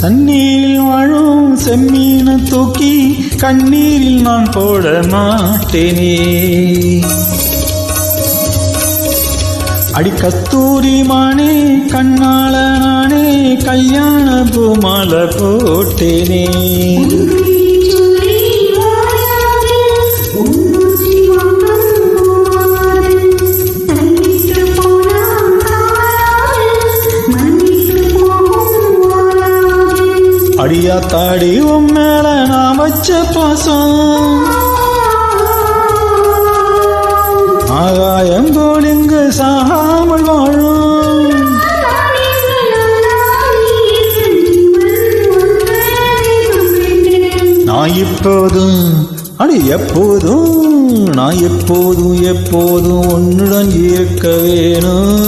தண்ணீரில் வாழும் செம்மீன தூக்கி கண்ணீரில் நான் போட மாட்டேனே. அடி கஸ்தூரி மானே கண்ணால நானே கல்யாண பூமால போட்டேனே. அடியா தாடி உன் மேல நான் வச்ச பாசம். ஆகாயம் போல் சாகாமல் வாழும். நான் இப்போதும் அடி எப்போதும் நான் எப்போதும் எப்போதும் உன்னுடன் இருக்க வேணும்.